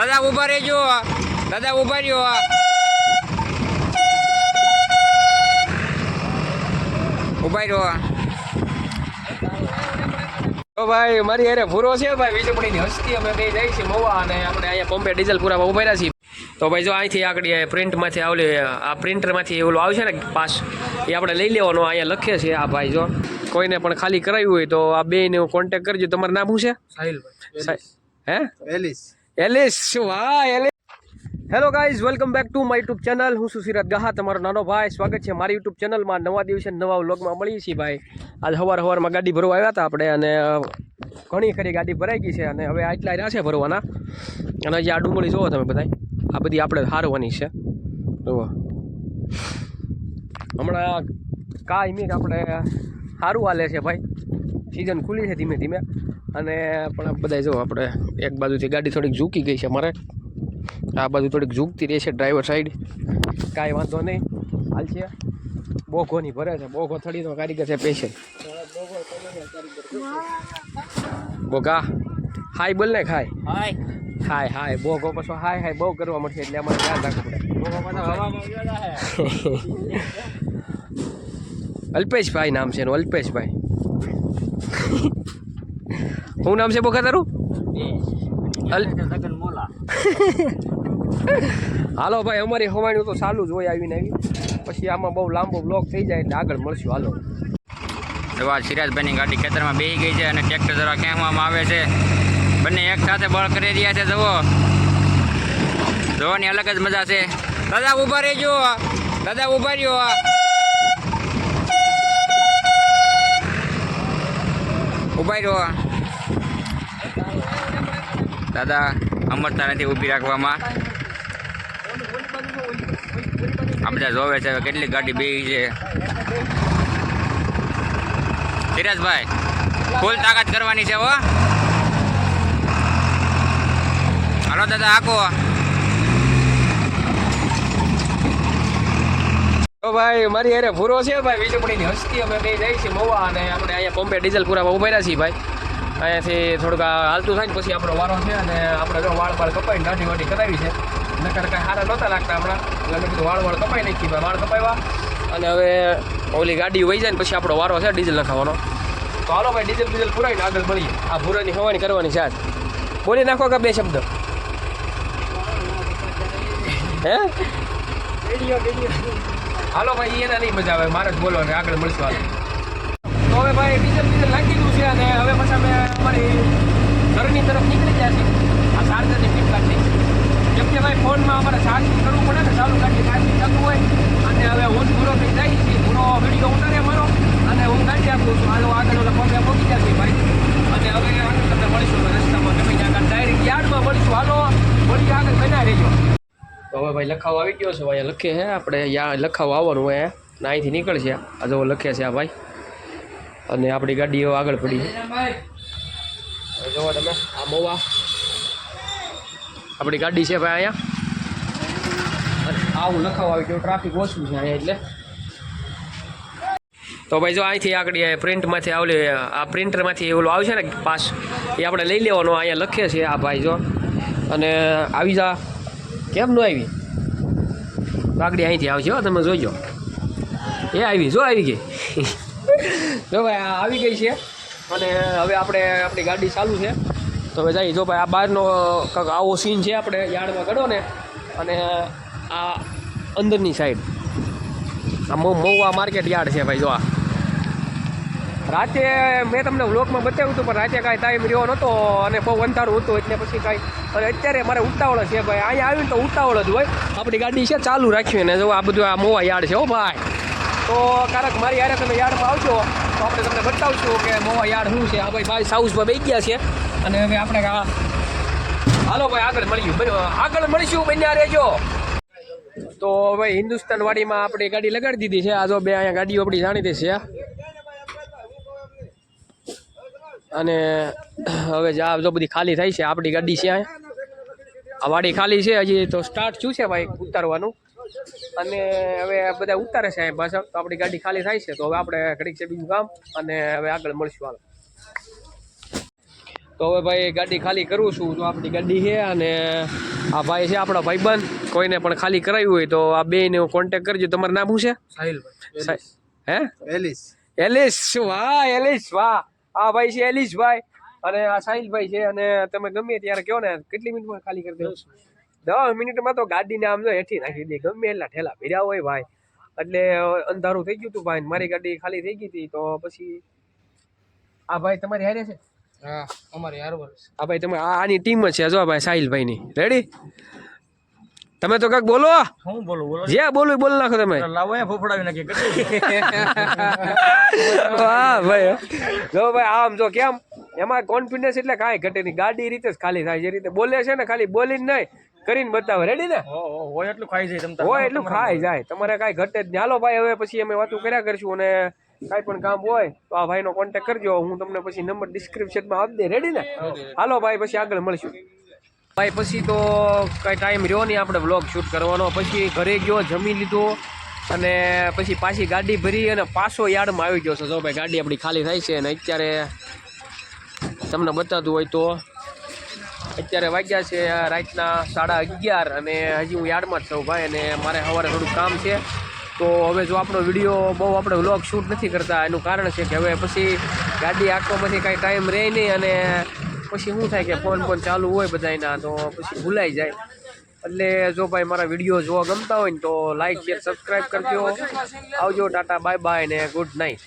દાદા ઊભા રહેજો. દાદા ઊભા રહ્યો. ઊભા રહ્યો. તો ભાઈ મારી અરે ભૂરો છે ભાઈ વીજળીની હસ્તી અમે બે જઈએ છીએ મોવા અને આપણે અહીંયા બોમ્બે ડીઝલ પૂરા ઊભા છીએ. તો ભાઈ જો અહીંથી આગળ પ્રિન્ટમાંથી આવલે આ પ્રિન્ટરમાંથી ઓલું આવશે ને પાસ એ આપણે લઈ લેવાનો અહીંયા લખે છે આ ભાઈ જો. કોઈને પણ ખાલી કરાવ્યું હોય તો આ બેને કોન્ટેક કરજો. તમારું નામ શું છે? સાહિલ હે? એલિસ. એલિસ શું હા Alice. Hello guys welcome back to my YouTube channel હું સુશીરત ગાહા, તમારો નાનો ભાઈ. સ્વાગત છે મારી યુટ્યુબ ચેનલમાં નવા દિવસે નવા વ્લોગમાં મળીએ છીએ ભાઈ. આજ સવાર સવારમાં ગાડી ભરવા આવ્યા હતા આપણે અને ઘણી ખરી ગાડી ભરાઈ ગઈ છે અને હવે આટલા રહ્યા છે ભરવાના. અને જે આ ડુંગળી જુઓ તમે બધા આ બધી આપણે હારવાની છે. જુઓ. હમણાં કાંઈ મેં આપણે સારું હાલે છે ભાઈ. સિઝન ખુલી છે ધીમે ધીમે. અને પણ બધા જો આપણે એક બાજુથી ગાડી થોડીક ઝૂકી ગઈ છે મારે આ બાજુ થોડીક ઝૂકતી રહેશે ડ્રાઈવર સાઈડ કાંઈ વાંધો નહીં. હાલ છે. બોઘોની ભરે છે. બોઘો થડીનો કારીગર છે પેશન્ટ બોગા હાય બોલ ને ખાય. હાય. હાય હાય. બોઘો પછી હાય હાય બહુ કરવા મળશે એટલે અમારે ધ્યાન રાખવું પડે. અલ્પેશભાઈ નામ છે એનું અલ્પેશભાઈ. શું નામ છે બોખા તારું? હાલો ભાઈ અમારી હવાણી તો ચાલુ જ હોય આવીને આવી. પછી આમાં બહુ લાંબો બ્લોક થઈ જાય એટલે આગળ મળશું. હાલો. તો સિરાજભાઈની ગાડી ખેતરમાં બેસી ગઈ છે અને ટ્રેક્ટર જરા ખેંચવામાં આવે છે. બંને એક સાથે બળ કરી રહ્યા છે જુઓ. જોવાની અલગ જ મજા છે. દાદા ઊભા રહેજો. દાદા ઊભા રહ્યો. ઊભા રહ્યો. દાદા અમરતા નથી ઊભી રાખવામાં. આ બધા જોવે છે કેટલી ગાડી બે છે. ધીરજભાઈ, ફૂલ તાકાત કરવાની છે હો. હાલો દાદા, આખો. ભાઈ, મારી અરે ભૂરો છે ભાઈ, વીજળીની હસ્તી અમે બે જઈએ છીએ, મોવા અને આપણે અહીંયા બોમ્બે ડીઝલ પૂરા ઊભા રહ્યા છીએ ભાઈ. અહીંયાથી થોડુંક હાલતું થાય ને પછી આપણો વારો છે અને આપણે જો વાળ વાળ કપાઈને દાઢી વાઢી કરાવી છે. નકર કાંઈ સારા નહોતા લાગતા હમણાં એટલે મેં કીધું વાળ વાળ કપાઈ નાખી વાળ કપાવ્યા અને હવે ઓલી ગાડી વહી જાય ને પછી આપણો વારો છે ડીઝલ નખાવાનો. તો હાલો ભાઈ, ડીઝલ ડીઝલ પુરાવીને આગળ મળીએ. આ ભૂરાની હવાની કરવાની છે બોલી નાખો કે બે શબ્દ? હે? હાલો ભાઈ એના નહીં મજા આવે, મારે જ બોલો આગળ મળશું તો હવે ભાઈ, ડીઝલ ડીઝલ નાખી દીધું છે અને હવે પછી અમે અમારી ઘરની તરફ નીકળી ગયા છીએ આ ચાર્જરની ફ્લિપકાર્ટની કેમ કે ભાઈ ફોનમાં અમારે ચાર્જિંગ કરવું પડે ને ચાલુ ગાડી ચાર્જિંગ થતું હોય અને હવે હું જ પૂરો થઈ જાય છે પૂરો વીડિયો ઉતારે મારો અને હું ગાડી આપું છું હાલો આગળ ઓલા પગે પહોંચી ગયા છે ભાઈ અને હવે આગળ તમને મળીશું રસ્તામાં ગમે ત્યાં આગળ ડાયરેક્ટ યાર્ડમાં મળીશું હાલો મળી આગળ બના રહેજો તો હવે ભાઈ લખાવ આવી ગયો છે, ભાઈ લખે છે, આપણે લખાવ આવવાનું હોય ને, અહીંથી નીકળશે. આ જો લખે છે આ ભાઈ. અને આપણી ગાડીઓ આગળ પડી જોવો તમે, આ મોવા. આપણી ગાડી છે ભાઈ અહીંયા. આવું લખાવ આવી ગયું, ટ્રાફિક ઓછું છે અહીંયા એટલે. તો ભાઈ જો અહીંથી આગળ પ્રિન્ટમાંથી આવલે, આ પ્રિન્ટરમાંથી ઓલું આવશે ને પાસ, એ આપણે લઈ લેવાનો, અહીંયા લખે છે આ ભાઈ જો. અને આવી જા. કેમ ન આવી? બાગડી અહીંથી આવશે તમે જોજો. એ આવી, જો આવી ગઈ. જો ભાઈ આવી ગઈ છે. અને હવે આપણે આપણી ગાડી ચાલુ છે. તો હવે જઈએ જો ભાઈ, આ બહારનો, કંઈક આવો સીન છે આપણે યાર્ડમાં કરો ને? અને આ અંદરની સાઈડ આ મહુવા માર્કેટ યાર્ડ છે ભાઈ, જો આ. રાતે મેં તમને વ્લોગમાં બતાવ્યું હતું, પણ રાતે કાંઈ ટાઈમ રહ્યો નહોતો અને બહુ અંધારું હતું, એટલે પછી કાંઈ અને અત્યારે મારે ઉતાવળ છે ભાઈ. અહીંયા આવીને તો ઉતાવળ જ હોય. આપણી ગાડી છે, ચાલુ રાખીએ ને જો આ બધું આ મોવા યાર્ડ છે હો ભાઈ. તો ક્યારેક મારી યારે તમે યાર્ડમાં આવજો. તો આપણે તમને બતાવશું કે મોવા યાર્ડ શું છે. આ ભાઈ ભાઈ સાઉસમાં બેસી ગયા છે. અને હવે આપણે હાલો ભાઈ, આગળ મળીશું આગળ મળીશું, બન્યા રહેજો. તો ભાઈ હિન્દુસ્તાન વાડીમાં આપણી ગાડી લગાડી દીધી છે. આ જો બે અહીંયા ગાડીઓ આપણી જાણીતી છે. અને હવે જા જો બધી ખાલી થઈ છે આપણી ગાડી છે આ. વાડી ખાલી છે હજી તો સ્ટાર્ટ થયું છે ભાઈ ઉતારવાનું. અને હવે બધા ઉતારે છે પાછળ તો આપણી ગાડી ખાલી થાય છે તો હવે આપણે ઘડીક છે બીજું કામ અને હવે આગળ મળશું હાલ. તો હવે ભાઈ ગાડી ખાલી કરું છું તો આપણી ગાડી છે અને આ ભાઈ છે આપણા ભાઈબંધ કોઈને પણ ખાલી કરાવ્યું હોય તો આ બેને કોન્ટેક કરજો. તમારું નામ શું છે? સાહેબ. હે? એલિસ. એલિસ વાહ એલિસ વાહ. આ ભાઈ છે એલિશભાઈ અને આ સાહિલભાઈ છે અને તમે ગમે ત્યારે કહો ને કેટલી મિનિટમાં ખાલી કરી દો દસ મિનિટમાં તો ગાડીને આમ જો હેઠી નાખી દે. ગમે એટલા ઠેલા ભર્યા હોય ભાઈ. એટલે અંધારું થઈ ગયું હતું ભાઈ મારી ગાડી ખાલી થઈ ગઈ હતી તો પછી આ ભાઈ તમારી હારે છે? હા અમારી હાર વર્ષ આ ભાઈ તમે આની ટીમ જ છે જો ભાઈ સાહિલભાઈની. રેડી તમે તો કાક બોલો. હું બોલું? બોલો જે બોલું બોલ નાખો તમે. લાવો એ ફોફડાવી નાખી વાહ ભાઈ જો ભાઈ આમ જો કેમ એમાં કોન્ફિડન્સ એટલે કાંઈ ઘટે નહીં. ગાડી રીતે જ ખાલી થાય જે રીતે બોલે છે ને ખાલી બોલીને નહીં. કરીને બતાવે રેડી ને? હોય એટલું ખાઈ જાય તમ હોય એટલું ખાઈ જાય. તમારે કાંઈ ઘટે જ નહીં. હાલો ભાઈ હવે પછી અમે વાતો કર્યા કરશું અને કાંઈ પણ કામ હોય તો આ ભાઈનો કોન્ટેક કરજો. હું તમને પછી નંબર ડિસ્ક્રિપ્શનમાં આપી દે. રેડી ને? હાલો ભાઈ પછી આગળ મળશું. ભાઈ, પછી તો કંઈ ટાઈમ રહ્યો નહીં આપણે વ્લોગ શૂટ કરવાનો. પછી ઘરે ગયો, જમી લીધો અને પછી પાછી ગાડી ભરી અને પાછો યાર્ડમાં આવી ગયો છે. જો ભાઈ, ગાડી આપણી ખાલી થાય છે અને અત્યારે તમને બતાવતું હોય તો અત્યારે વાગ્યા છે રાતના સાડા અગિયાર અને હજી હું યાર્ડમાં જ છું ભાઈ અને મારે સવારે થોડું કામ છે. તો હવે જો આપણો વીડિયો બહુ આપણે વ્લોગ શૂટ નથી કરતા, એનું કારણ છે કે હવે પછી ગાડી આંખોમાંથી કાંઈ ટાઈમ રહે નહીં અને પછી શું થાય કે ફોન ફોન ચાલુ હોય બધાયના, તો પછી ભૂલાઈ જાય. એટલે જો ભાઈ મારા વીડિયો જોવા ગમતા હોય ને તો લાઈક શેર સબસ્ક્રાઈબ કરજો. આવજો ટાટા બાય બાય ને ગુડ નાઇટ